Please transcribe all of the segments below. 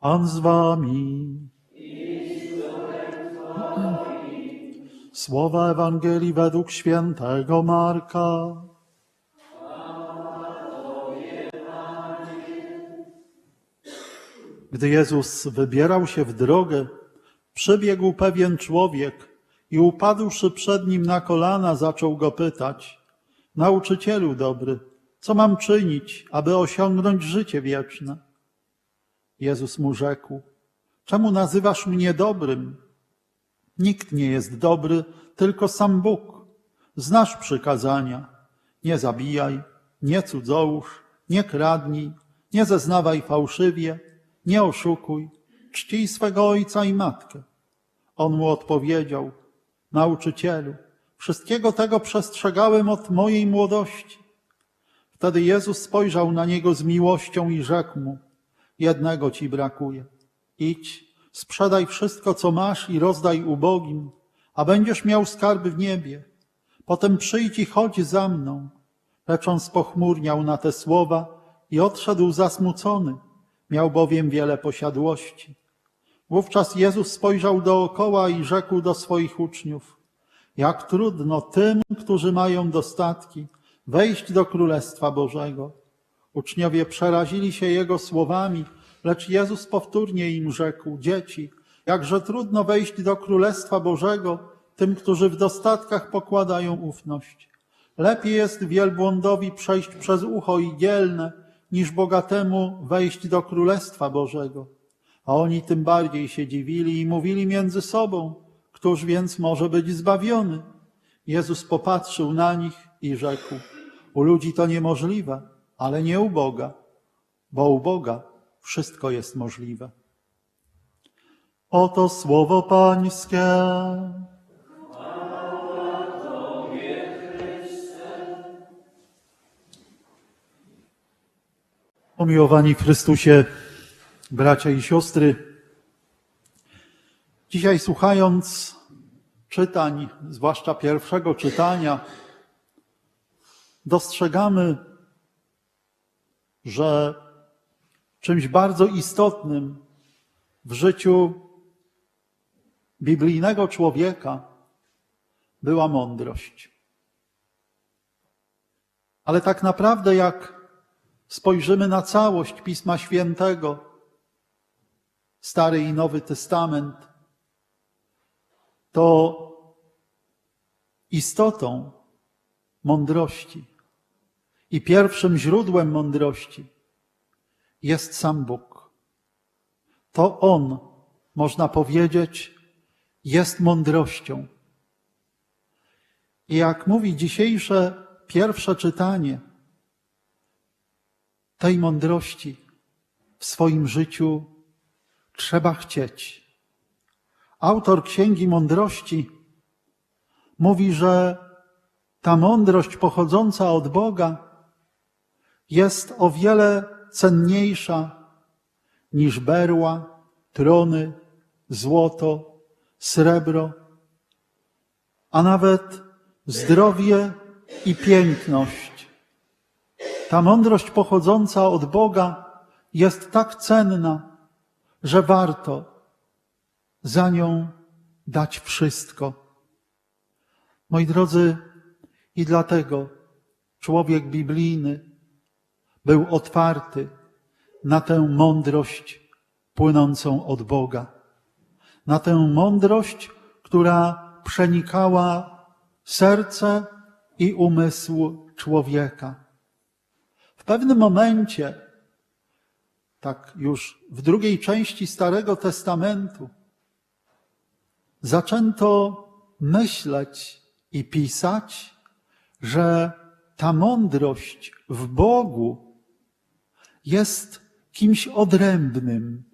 Pan z wami. Słowa Ewangelii według świętego Marka. Gdy Jezus wybierał się w drogę, przybiegł pewien człowiek i upadłszy przed nim na kolana, zaczął go pytać: Nauczycielu dobry, co mam czynić, aby osiągnąć życie wieczne? Jezus mu rzekł: Czemu nazywasz mnie dobrym? Nikt nie jest dobry, tylko sam Bóg. Znasz przykazania: nie zabijaj, nie cudzołóż, nie kradnij, nie zeznawaj fałszywie, nie oszukuj, czcij swego ojca i matkę. On mu odpowiedział: Nauczycielu, wszystkiego tego przestrzegałem od mojej młodości. Wtedy Jezus spojrzał na niego z miłością i rzekł mu: Jednego ci brakuje. Idź, sprzedaj wszystko, co masz i rozdaj ubogim, a będziesz miał skarby w niebie. Potem przyjdź i chodź za mną. Lecz on spochmurniał na te słowa i odszedł zasmucony. Miał bowiem wiele posiadłości. Wówczas Jezus spojrzał dookoła i rzekł do swoich uczniów: Jak trudno tym, którzy mają dostatki, wejść do Królestwa Bożego. Uczniowie przerazili się Jego słowami, lecz Jezus powtórnie im rzekł: Dzieci, jakże trudno wejść do Królestwa Bożego tym, którzy w dostatkach pokładają ufność. Lepiej jest wielbłądowi przejść przez ucho igielne, niż bogatemu wejść do Królestwa Bożego. A oni tym bardziej się dziwili i mówili między sobą, któż więc może być zbawiony? Jezus popatrzył na nich i rzekł, u ludzi to niemożliwe, ale nie u Boga, bo u Boga wszystko jest możliwe. Oto słowo Pańskie. Umiłowani Chrystusie, bracia i siostry, dzisiaj słuchając czytań, zwłaszcza pierwszego czytania, dostrzegamy, że czymś bardzo istotnym w życiu biblijnego człowieka była mądrość. Ale tak naprawdę, jak spojrzymy na całość Pisma Świętego, Stary i Nowy Testament, to istotą mądrości i pierwszym źródłem mądrości jest sam Bóg. To On, można powiedzieć, jest mądrością. I jak mówi dzisiejsze pierwsze czytanie, tej mądrości w swoim życiu trzeba chcieć. Autor Księgi Mądrości mówi, że ta mądrość pochodząca od Boga jest o wiele cenniejsza niż berła, trony, złoto, srebro, a nawet zdrowie i piękność. Ta mądrość pochodząca od Boga jest tak cenna, że warto za nią dać wszystko. Moi drodzy, i dlatego człowiek biblijny był otwarty na tę mądrość płynącą od Boga, na tę mądrość, która przenikała serce i umysł człowieka. W pewnym momencie, tak już w drugiej części Starego Testamentu, zaczęto myśleć i pisać, że ta mądrość w Bogu jest kimś odrębnym.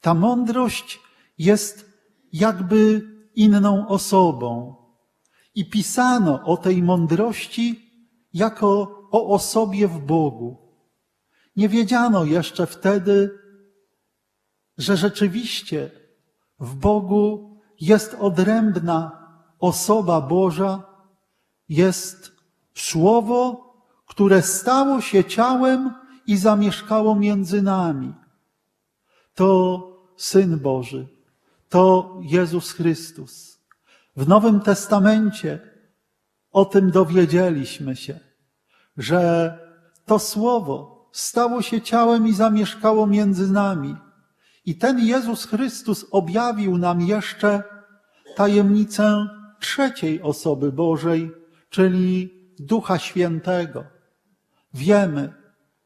Ta mądrość jest jakby inną osobą. I pisano o tej mądrości jako o osobie w Bogu. Nie wiedziano jeszcze wtedy, że rzeczywiście w Bogu jest odrębna osoba Boża, jest Słowo, które stało się ciałem i zamieszkało między nami. to Syn Boży, to Jezus Chrystus. W Nowym Testamencie o tym dowiedzieliśmy się, że to Słowo stało się ciałem i zamieszkało między nami. I ten Jezus Chrystus objawił nam jeszcze tajemnicę trzeciej osoby Bożej, czyli Ducha Świętego. Wiemy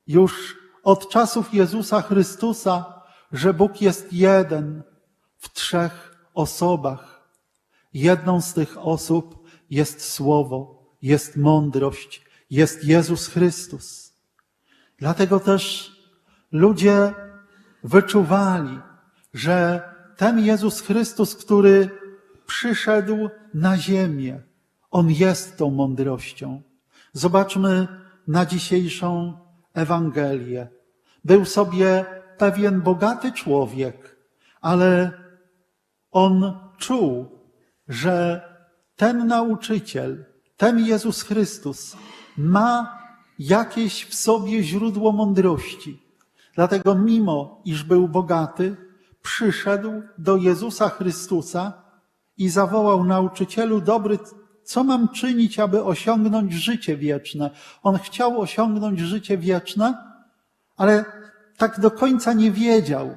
już od czasów Jezusa Chrystusa, że Bóg jest jeden w trzech osobach. Jedną z tych osób jest Słowo, jest mądrość, jest Jezus Chrystus. Dlatego też ludzie wyczuwali, że ten Jezus Chrystus, który przyszedł na ziemię, on jest tą mądrością. Zobaczmy na dzisiejszą Ewangelię. Był sobie pewien bogaty człowiek, ale on czuł, że ten nauczyciel, ten Jezus Chrystus ma jakieś w sobie źródło mądrości. Dlatego, mimo iż był bogaty, przyszedł do Jezusa Chrystusa i zawołał nauczycielu dobry, co mam czynić, aby osiągnąć życie wieczne? On chciał osiągnąć życie wieczne, ale tak do końca nie wiedział,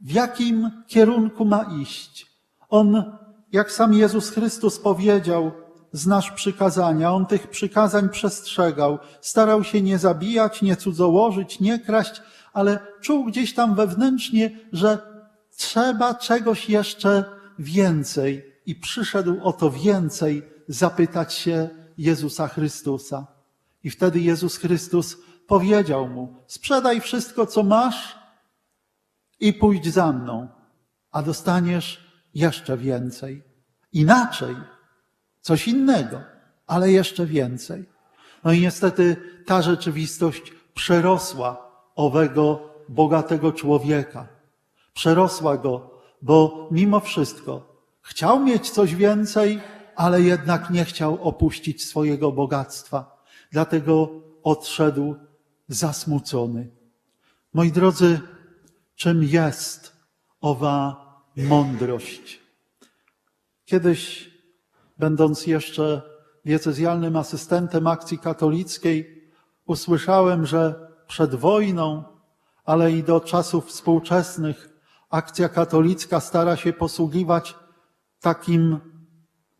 w jakim kierunku ma iść. On, jak sam Jezus Chrystus powiedział, znasz przykazania, on tych przykazań przestrzegał, starał się nie zabijać, nie cudzołożyć, nie kraść, ale czuł gdzieś tam wewnętrznie, że trzeba czegoś jeszcze więcej i przyszedł o to więcej zapytać się Jezusa Chrystusa. I wtedy Jezus Chrystus powiedział mu: Sprzedaj wszystko, co masz i pójdź za mną, a dostaniesz jeszcze więcej. Inaczej, coś innego, ale jeszcze więcej. No i niestety ta rzeczywistość przerosła owego bogatego człowieka. Przerosła go, bo mimo wszystko chciał mieć coś więcej, ale jednak nie chciał opuścić swojego bogactwa. Dlatego odszedł zasmucony. Moi drodzy, czym jest owa mądrość? Kiedyś, będąc jeszcze diecezjalnym asystentem akcji katolickiej, usłyszałem, że przed wojną, ale i do czasów współczesnych akcja katolicka stara się posługiwać takim,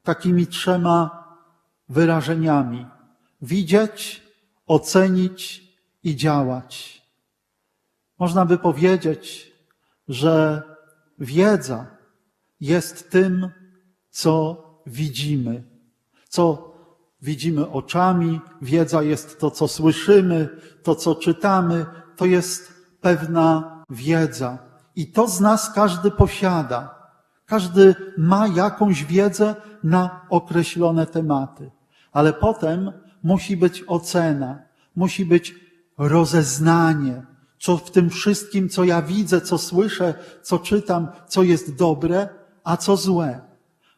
takimi trzema wyrażeniami. Widzieć, ocenić i działać. Można by powiedzieć, że wiedza jest tym, co widzimy, co widzimy oczami, wiedza jest to, co słyszymy, to, co czytamy, to jest pewna wiedza. I to z nas każdy posiada. Każdy ma jakąś wiedzę na określone tematy. Ale potem musi być ocena, musi być rozeznanie, co w tym wszystkim, co ja widzę, co słyszę, co czytam, co jest dobre, a co złe.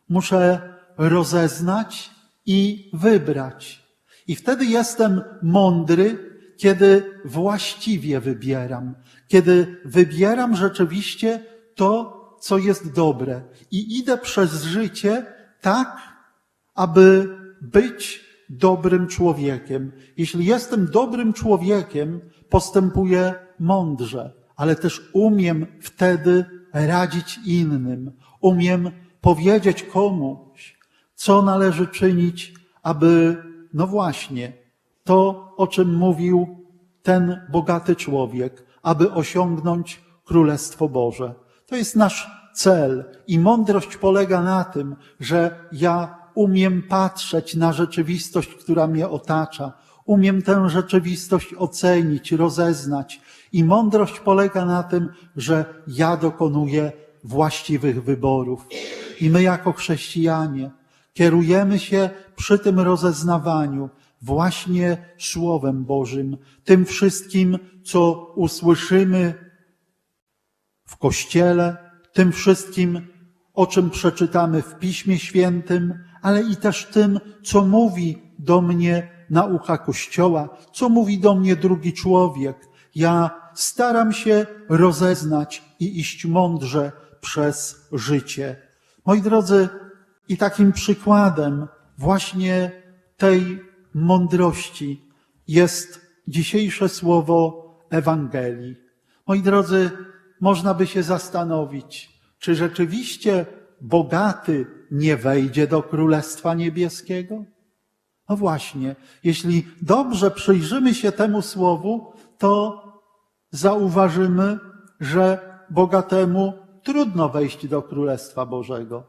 Muszę rozeznać i wybrać. I wtedy jestem mądry, kiedy właściwie wybieram, kiedy wybieram rzeczywiście to, co jest dobre i idę przez życie tak, aby być dobrym człowiekiem. Jeśli jestem dobrym człowiekiem, postępuję mądrze, ale też umiem wtedy radzić innym. Umiem powiedzieć komuś, co należy czynić, aby, no właśnie, to, o czym mówił ten bogaty człowiek, aby osiągnąć Królestwo Boże. To jest nasz cel i mądrość polega na tym, że ja umiem patrzeć na rzeczywistość, która mnie otacza, umiem tę rzeczywistość ocenić, rozeznać. I mądrość polega na tym, że ja dokonuję właściwych wyborów. I my jako chrześcijanie kierujemy się przy tym rozeznawaniu właśnie Słowem Bożym, tym wszystkim, co usłyszymy w Kościele, tym wszystkim, o czym przeczytamy w Piśmie Świętym, ale i też tym, co mówi do mnie nauka Kościoła, co mówi do mnie drugi człowiek. Ja staram się rozeznać i iść mądrze przez życie. Moi drodzy, i takim przykładem właśnie tej mądrości jest dzisiejsze słowo Ewangelii. Moi drodzy, można by się zastanowić, czy rzeczywiście bogaty nie wejdzie do Królestwa Niebieskiego? No właśnie, jeśli dobrze przyjrzymy się temu słowu, to zauważymy, że bogatemu trudno wejść do Królestwa Bożego.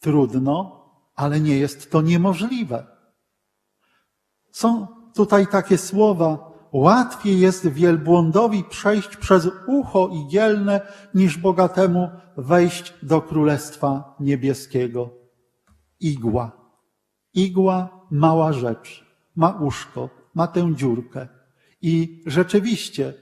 Trudno, ale nie jest to niemożliwe. Są tutaj takie słowa, łatwiej jest wielbłądowi przejść przez ucho igielne, niż bogatemu wejść do Królestwa Niebieskiego. Igła. Igła, mała rzecz, ma uszko, ma tę dziurkę. I rzeczywiście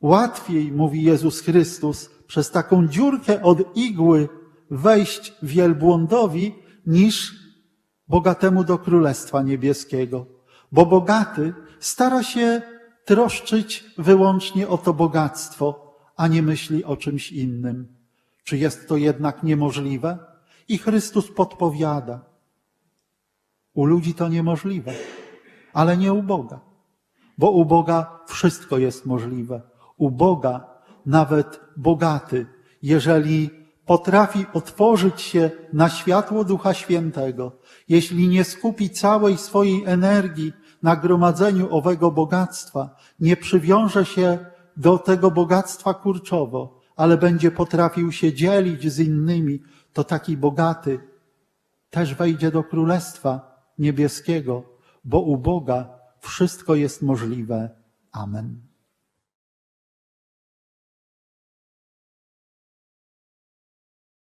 łatwiej, mówi Jezus Chrystus, przez taką dziurkę od igły wejść wielbłądowi, niż bogatemu do Królestwa Niebieskiego. Bo bogaty stara się troszczyć wyłącznie o to bogactwo, a nie myśli o czymś innym. Czy jest to jednak niemożliwe? I Chrystus podpowiada. U ludzi to niemożliwe, ale nie u Boga. Bo u Boga wszystko jest możliwe. U Boga nawet bogaty, jeżeli potrafi otworzyć się na światło Ducha Świętego, jeśli nie skupi całej swojej energii na gromadzeniu owego bogactwa, nie przywiąże się do tego bogactwa kurczowo, ale będzie potrafił się dzielić z innymi, to taki bogaty też wejdzie do Królestwa Niebieskiego, bo u Boga wszystko jest możliwe. Amen.